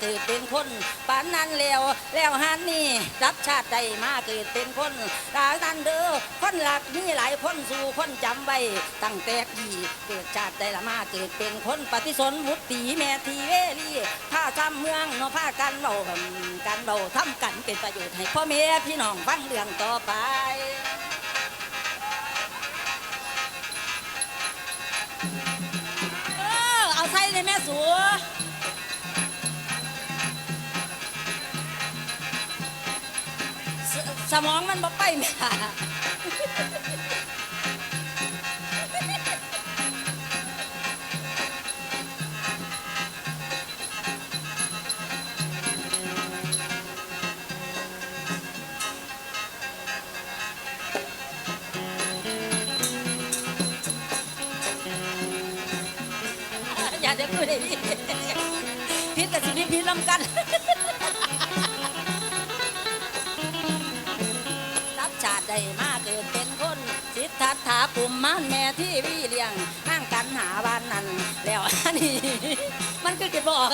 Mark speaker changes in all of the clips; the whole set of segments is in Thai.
Speaker 1: เกิดเป็นคนปานนั้นแล้วแล้วหันนี่รับชาติใดมาเกิดเป็นคนตานั้นเด้อคนหลักมีหลายคนสู่คนจำไว้ตั้งแต่ดีเกิดชาติใดละมาเกิดเป็นคนปฏิสนวุตีแม่ทีเวลีถ้าทำเมืองเนาะพากันเรากันเราทำกันเป็นประโยชน์ให้พ่อแม่พี่น้องฟังเรื่องต่อไปเอ มองมันบ่ไปแม่อย่าเดี๋ยพูดได้พี่พิษกับสิพิษลำกัน ถาปุ่มมานแม่ที่พี่เลี้ยงนั่งกันหาบ้านนั้นแล้วอันนี้ มันคือกิดบอก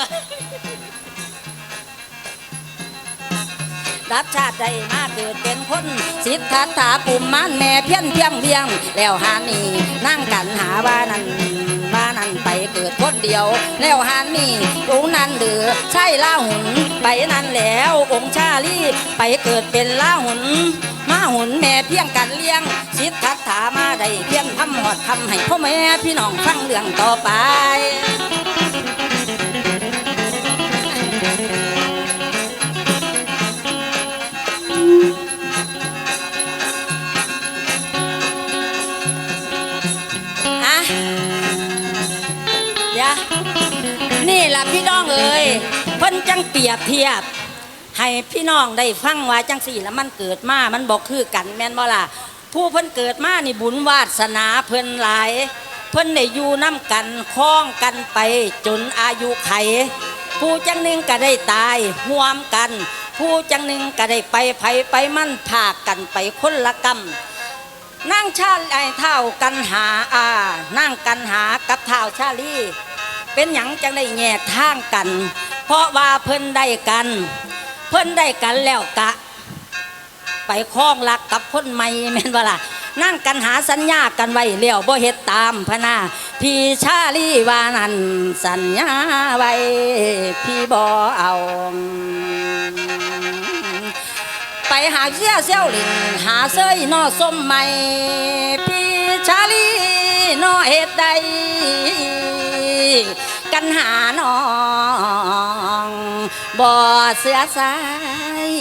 Speaker 1: รับชาติใดมาเกิดเป็นคนสิทธัตถาปุ่มมานแม่เพี้ยนเพียงเพียง แล้วหานี่นั่งกันหาว่านั้นว่านั้นไปเกิดคนเดียว แล้วหานี่องค์นั้นเดือใช่ล่าหุนไปนั้นแล้วองค์ชาลีไปเกิดเป็นล่าหุน มาหุ่นแม่เพียงกันเลี้ยงสิทธัตถามาได้เพียงทำหอดทำให้พ่อแม่พี่น้องฟังเรื่องต่อไปอะเดี๋ยนี่ล่ะพี่น้องเอ้ยเพิ่นจังเปรียบเทียบ ให้พี่น้องได้ฟังว่าจังสี่แล้วมันเกิดมา มันบอกคือกันแม่นบ่ล่ะผู้เพิ่นเกิดมานี่บุญวาสนาเพิ่นหลาย เพิ่นได้อยู่น้ำกันคล้องกันไป จนอายุไข ผู้จังหนึ่งก็ได้ตายห่วมกัน ผู้จังหนึ่งก็ได้ไปไผไปมั่นพากกันไปคนละกรรมนั่งชาไอเท่ากันหาอานั่งกันหากับเท่าชาลีเป็นหยังจังได้แยกทางกัน เพราะว่าเพิ่นได้กัน เพิ่นได้กันแล้วกะ ไปคล้องรักกับคนใหม่แม่นว่าล่ะนั่งกันหาสัญญากันไว้เลี้ยวบ่เฮ็ดตามพนาพี่ชาลีวานันสัญญาไว้พี่บ่เอา ไปหาเสี้ยเซี่ยวหลินหาเสยนอส้มใหม่พี่ชาลีนอเฮ็ดใดกันหานอ บ่อเสือสาย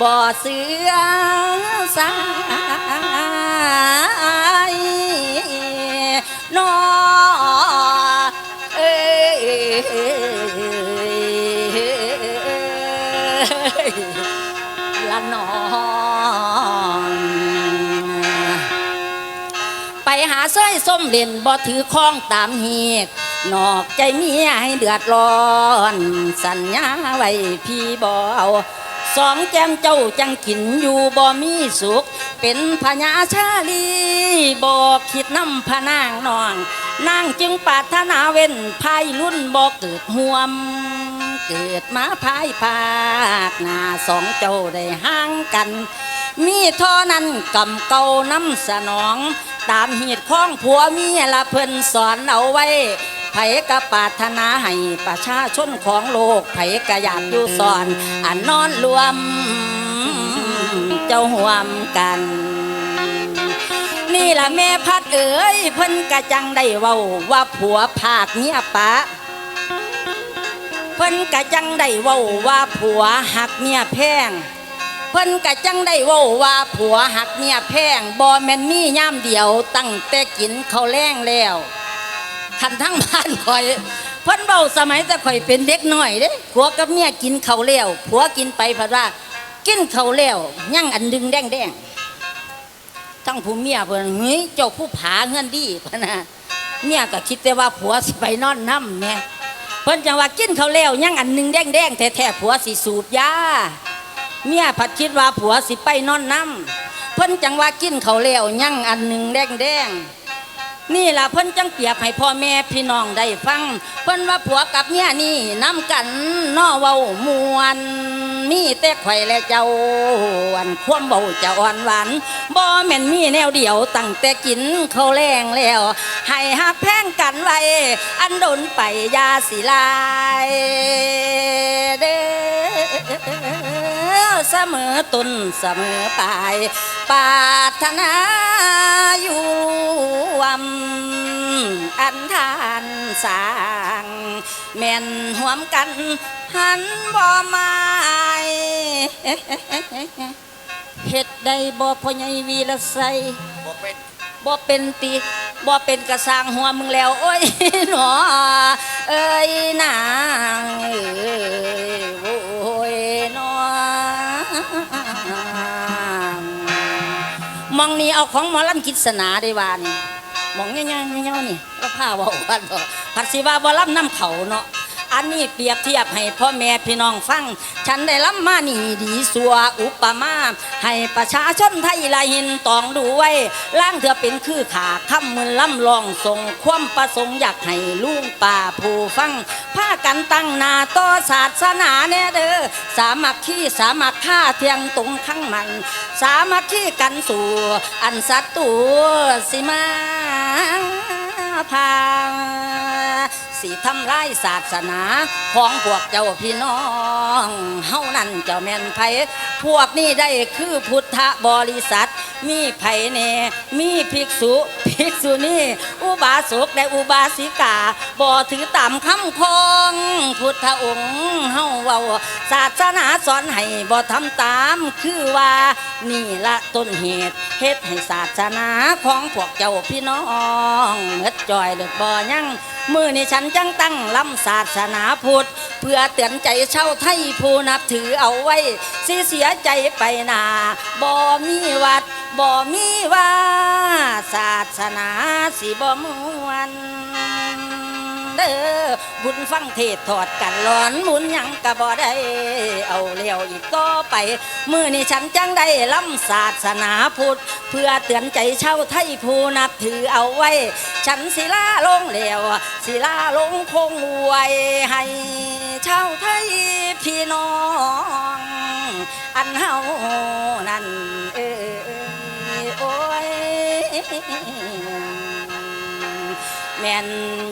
Speaker 1: บ่อเสือสายนอเอ้ละนองไปหาเส้ยส้มเล่นบ่ถือข้องตามเหตุ นอกใจเมียให้เดือดร้อน สัญญาไว้พี่บ่เอาสองแจมเจ้าจังกินอยู่บ่มีสุข เป็นพญาชาลีบ่คิดน้ำพนางนองนางจึงปาถนาเว้นภายรุ่นบ่เกิดห่วม เกิดมาภายภาคหน้าสองเจ้าได้ห่างกัน มีท่อนั้นกำเกาน้ำสนอง ตามเหตุของผัวเมียละเพิ่นสอนเอาไว้ ไผกะปารถนาให้ประชาชนของโลกไผกะอยากอยู่สอนอันนอนรวม เจ้าห่วมกัน นี่ละแม่พัดเอ๋ยเพิ่นกะจังได้เว้าว่าผัวภาคเมียปะเพิ่นกะจังได้เว้าว่าผัวหักเมียแพงเพิ่นกะจังได้เว้าว่าผัวหักเมียแพงบ่แม่นมีย่ามเดียว ตั้งแต่กินเขาวแรงแล้ว คันทั้งบ้านข่อยเพิ่นเว้าสมัยแต่ข่อยเป็นเด็กน้อยเด้ผัวกับเมียกินข้าวแล้วผัวกินไปเพราะว่า กินข้าวแล้วยั่งอันดึงแดงแดงทั้งผู้เมียเพิ่นเฮ้ยเจ้าผู้ผาเงินดีพนะเมียก็คิดแต่ว่าผัวสิไปนอนน้ำแหม่เพิ่นจังว่ากินเขาวแล้วยั่งอันหนึงแดงๆแท้ๆผัวสิสูบยาเมียผัดคิดว่าผัวสิไปนอนน้ำเพิ่นจังว่ากินเขาวแล้วยั่งอันหนึงแดงๆ นี่ล่ะเพิ่นจังเปรียบให้พ่อแม่พี่น้องได้ฟัง เพิ่นว่าผัวกับเมียนี่น้ำกันนอเว้ามวนมีแต่ข่และเจ้าอันความเบาจะอ่อนหวานบ่แม่นมีแนวเดียวตั้งแต่กินเขาแรงแล้ว ให้หักแพงกันไว้ อันโดนไปยาสิลายเด้อ สมอต้นเสมอปลายปรารถนาอยู่วำอันทานสร้าง แม่นห่วมกันหันบ่ไมาเฮ็ดได้บ่พ่อใหญ่วีละไส
Speaker 2: บ่เป็น
Speaker 1: บ่เป็นติบ่เป็นกระสร้างหัวมึงแล้ว โอ้ยหนอเอ้ยนางเอ้ย นี่เอาของหมอลำกิษณาได้วานี่มองเงี้ยๆเงี้ยๆนี่ก็พาเว่าวันบ่ผัดสิว่าบ่ลำน้ำเขาเนาะอันนี้เปรียบเทียบให้พ่อแม่พี่น้องฟัง ฉันได้ล้ำมานี่ดีสัวอุปมา ให้ประชาชนไทยละหินตองดูไว้ล่างเธอเป็นคือขาคำมือล่ำลองทรง ความประสงค์อยากให้ลุงป่าผู้ฟังากันตั้งนาต่อศาสนาแน่เด้อสามัคคีสามัคค่าเทียงตรงข้างมัน สามัคคีกันสู่อันสัตว์ตัวสิมาพาสิทำลายศาสนาของพวกเจ้าพี่น้องเฮานั่นเจ้าแม่นไผพวกนี้ได้คือพุทธบริษัท มีไผเนมีภิกษุ กษุนีอุบาสกและอุบาสิกาบ่ถือตามคำคองพุทธองค์เฮาเว้าศาสนาสอนให้บ่ทำตามคือว่านี่ละต้นเหตุเฮ็ดให้ศาสนาของพวกเจ้าพี่น้องเม็ดจอยเดือดบ่ยัง มือนี่ฉันจังตั้งลำศาสนาพุทธ เพื่อเตือนใจชาวไทยผู้นับถือเอาไว้สิเสียใจไปนาบ่มีวัดบ่มีว่าศาสนาสิบ่มวน เด้อบุญฟังเทศถอดกันหลอนหมุนยังกะบ่ได้ เอาเลี้ยวอีกต่อไป มือนี่ฉันจังได้ล้ำศาสนาพุทธเพื่อเตือนใจชาวไทยผู้นับถือเอาไว้ ฉันศิลาลงแล้วศิลาลงคงไว้ให้ชาวไทยพี่น้อง อันเฮานั่นเอ้ยโอ้ย แม่น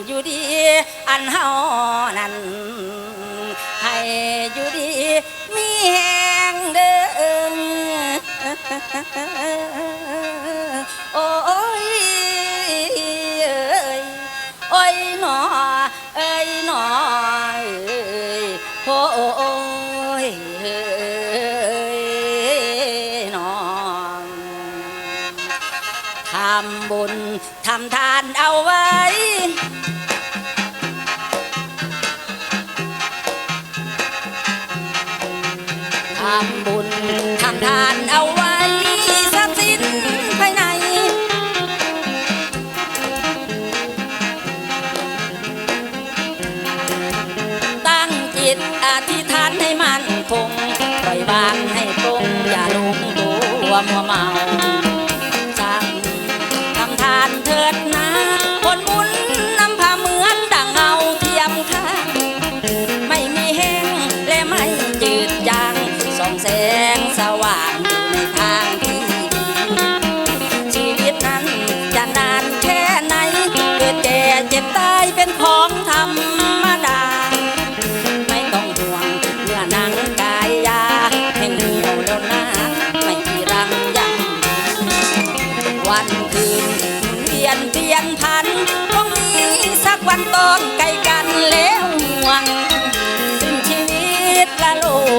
Speaker 1: อยู่ดี อันเฮานั้นให้อยู่ดี มีแหงเด้อโอ้ยเอ้ยโอ้ยหนอเอ้ยหนอเอ้ยโอ้ยำบุญทำทานเอาไว้ ทำบุญทำทานเอาไว้ทรัพย์สินภายใน ตั้งจิตอธิษฐานให้มันคงปล่อยวางให้ตรงอย่าลงตัวมัวเมา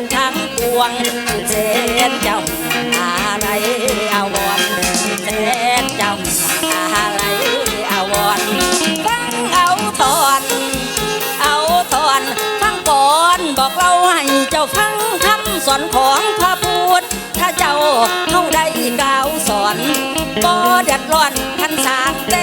Speaker 1: กทั้งปวงเส้นเจ้าอะไรเอาวรณ์เส้นเจ้าอะไรเอาวรณ์ฟังเอาทอน เอาทอนฟังก่อนบอกเราให้เจ้าฟังคำสอนของพระพุทธถ้าเจ้าเข้าได้กล่าวสอนบ่เดือดร้อนทันสาง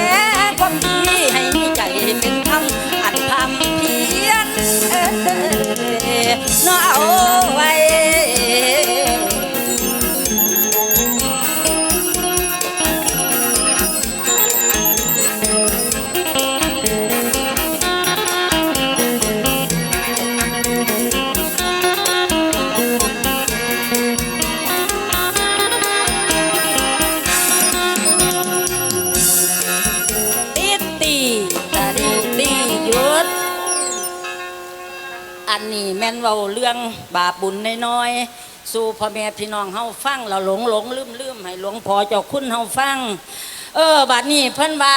Speaker 1: ม่นเว้าเรื่องบาปบุญน้อยๆสู่พ่อแม่พี่น้องเฮาฟังเราหลงหลงลืมลืมให้หลวงพ่อเจ้าคุณเฮาฟัง เออบัดนี้เพิ่นว่า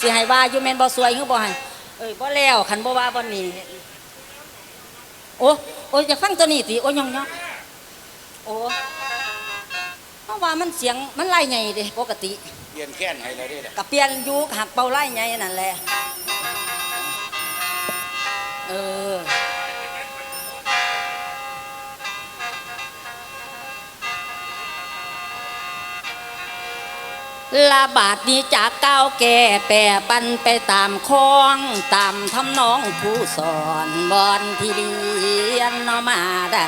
Speaker 1: สิให้ว่าอยู่แม่นบ่สวยคือบ่ให้เอ้ยบ่แล้วคันบ่ว่าบ่นี่โอ้โอ้ยจะฟังตัวนี้ติโอ้ยยองยองโอ้เพราะว่ามันเสียงมันไล่ใหญ่เด้ปกติ
Speaker 2: เปลี่ยนแค้นให้แล้วเด้ล่ะ
Speaker 1: กับเปลี่ยนอยูหักเป่าไล่ใหญ่นั่นแหละเออ ลาบาทนี้จากก้าวแก่แปรปันไปตามคลองตามทำนองผู้สอนบอนที่เรียนนมาได้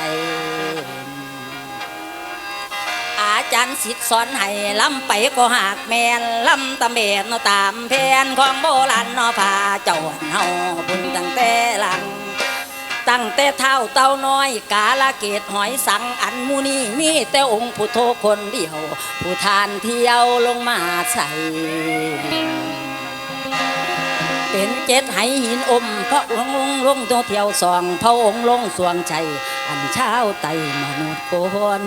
Speaker 1: อาจารย์สิทธิ์สอนให้ลำไปก็หากแมนลำตะเมนเนาะตามแผนของโบราณนาะพาเจ้าเฮาบุญตั้งแต่หลัง ตั้งแต่เท้าเต้าน้อย กาลเกตหอยสังอันมูนีมีแต่องค์ผู้โทคนเดียว ผู้ทานเที่ยวลงมาใส่เป็นเจ็ดไหหินอมพระองค์ลงลงตัวเที่ยวสองพระองค์ลงสวงชัยอันเช้าไตมนุษย์คน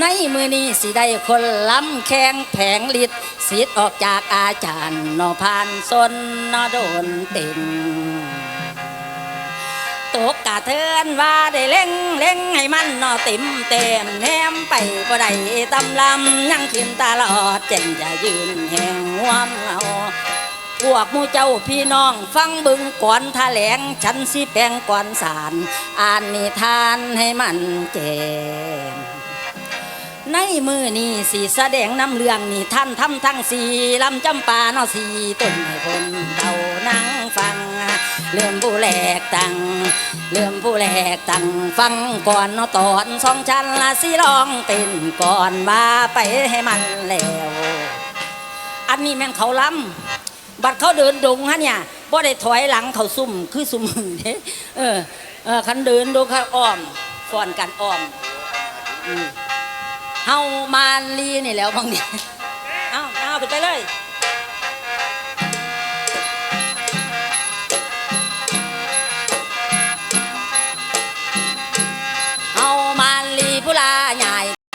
Speaker 1: ในมือนี้สิได้คนล้ำแข้งแผงฤทธิ์สิทธิ์ออกจากอาจารย์นอผ่านสนนอโดนเต็งตกกะเทือนว่าได้เล่งเล่งให้มันนอติ่มเต็มแนมไปบ่ได้ตำลำยังขึ้นตลอดเจงจะยืนแห่งหวมเอาพวกมูเจ้าพี่น้องฟังบึงก่อนแถลงฉันสิแปลงก่อนสารอ่านนิทานให้มันแจ้ง ในมือนี้สีแสดงนำเรื่องนี่ท่านทำทั้งสีลำจำปาเนาะสีต้นให้คนเต่านั่งฟัง เริ่มผู้แหลกตังเริ่มผู้แหลกตังฟังก่อนเนาะตอนสองชั้นละสิร้องเป็นก่อนว่าไปให้มันแล้ว อันนี้แม่นเขาล้ำบัดเขาเดินดงฮะเนี่ยบ่ได้ถอยหลังเขาซุ่มคือซุ่มเด้เออเออคันเดินดูเขาอ้อมฟ้อนกันอ้อมอืม เฮามาลีนี่แล้วบางเนี่ยเอาเอาไปไปเลย